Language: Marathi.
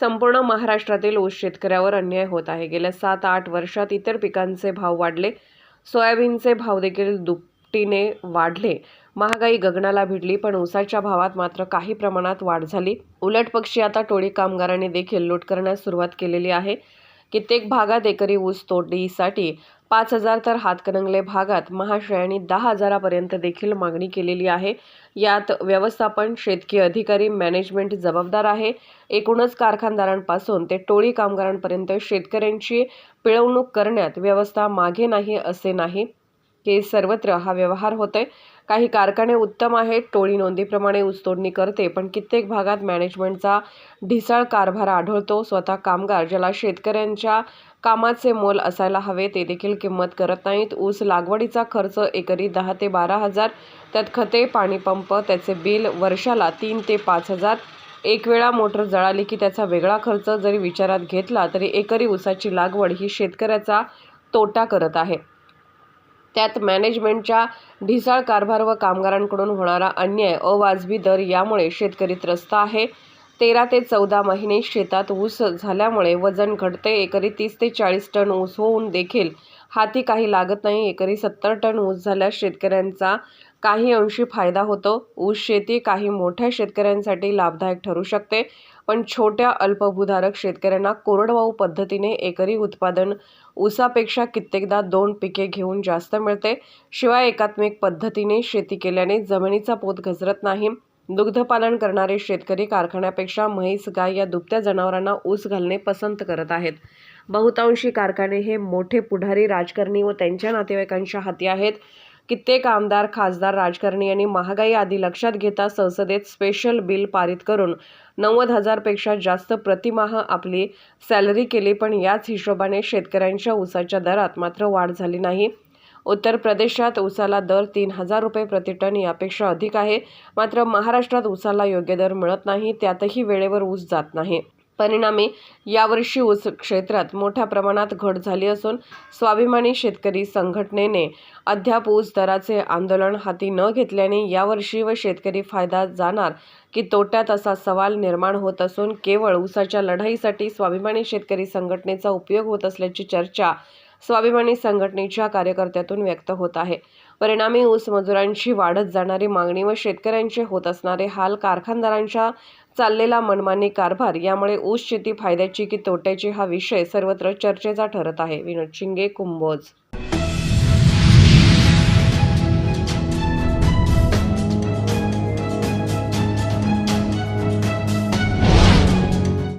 संपूर्ण महाराष्ट्रातील ऊस शेतकऱ्यावर अन्याय होत आहे. गेल्या सात आठ वर्षात इतर पिकांचे भाव वाढले. सोयाबीनचे भाव देखील दुपटीने वाढले. महागाई गगनाला भिडली पण ऊसाच्या भावात मात्र काही प्रमाणात वाढ झाली. उलट पक्षी आता टोळी कामगारांनी देखील लूट करण्यास सुरुवात केलेली आहे. कित्येक भागात एकरी ऊस तोडीसाठी पाच हजार तर हातकणंगले भागात महाशयांनी दहा हजारापर्यंत देखील मागणी केलेली आहे. यात व्यवस्थापन शेतकी अधिकारी मॅनेजमेंट जबाबदार आहे. एकूणच कारखानदारांपासून ते टोळी कामगारांपर्यंत शेतकऱ्यांची पिळवणूक करण्यात व्यवस्था मागे नाही असे नाही. की सर्वत्र हा व्यवहार होतोय. काही कारखाने उत्तम आहेत टोळी नोंदीप्रमाणे ऊसतोडणी करते पण कित्येक भागात मॅनेजमेंटचा ढिसाळ कारभार आढळतो. स्वतः कामगार ज्याला शेतकऱ्यांच्या कामाचे मोल असायला हवे ते देखील किंमत करत नाहीत. ऊस लागवडीचा खर्च एकरी दहा ते बारा हजार त्यात खते पाणीपंप त्याचे बिल वर्षाला तीन ते पाच हजार. एक वेळा मोटर जळाली की त्याचा वेगळा खर्च जरी विचारात घेतला तरी एकरी ऊसाची लागवड ही शेतकऱ्याचा तोटा करत आहे. त्यात मॅनेजमेंटच्या ढिसाळ कारभार व कामगारांकडून होणारा अन्याय अवाजवी दर यामुळे शेतकरी त्रस्त आहे. तेरा ते चौदा महिने शेतात ऊस झाल्यामुळे वजन घटते. एकरी तीस ते चाळीस टन ऊस होऊन देखील हाती काही लागत नाही. एकरी सत्तर टन ऊस झाल्यास शेतकऱ्यांचा काही अंशी फायदा होतो. ऊस शेती काही मोठ्या शेतकऱ्यांसाठी लाभदायक ठरू शकते. पण छोट्या अल्पभूधारक शेतकऱ्यांना कोरडवाहू पद्धतीने एकरी उत्पादन ऊसापेक्षा कित्येकदा दोन पिके घेऊन जास्त मिळते. शिवाय एकात्मिक पद्धतीने शेती केल्याने जमिनीचा पोत घसरत नाही. दुग्धपालन करणारे शेतकरी कारखान्यापेक्षा म्हैस गाय या दुभत्या जनावरांना ऊस घालणे पसंत करत आहेत. बहुतांशी कारखाने हे मोठे पुढारी राजकारणी व त्यांच्या नातेवाईकांच्या हाती आहेत. कित्येक आमदार खासदार राजकारणी यांनी महागाई आदी लक्षात घेता संसदेत स्पेशल बिल पारित करून नव्वद हजारपेक्षा जास्त प्रतिमाह आपली सॅलरी केली पण याच हिशोबाने शेतकऱ्यांच्या ऊसाच्या दरात मात्र वाढ झाली नाही. उत्तर प्रदेशात ऊसाला दर तीन हजार रुपये प्रतिटन यापेक्षा अधिक आहे. मात्र महाराष्ट्रात ऊसाला योग्य दर मिळत नाही त्यातही वेळेवर ऊस जात नाही. परिणामी यावर्षी ऊस क्षेत्रात मोठ्या प्रमाणात घट झाली असून स्वाभिमानी शेतकरी संघटनेने अद्याप ऊस दराचे आंदोलन हाती न घेतल्याने यावर्षी व शेतकरी फायदा जाणार की तोट्यात असा सवाल निर्माण होत असून केवळ ऊसाच्या लढाईसाठी स्वाभिमानी शेतकरी संघटनेचा उपयोग होत असल्याची चर्चा स्वाभिमानी संघटनेच्या कार्यकर्त्यातून व्यक्त होत आहे. परिणामी ऊस मजुरांची वाढत जाणारी मागणी व शेतकऱ्यांचे होत असणारे हाल कारखानदारांच्या चाललेला मनमानी कारभार यामुळे ऊस शेती फायद्याची की तोट्याची हा विषय सर्वत्र चर्चेचा ठरत आहे. विनोद शिंगे कुंभोज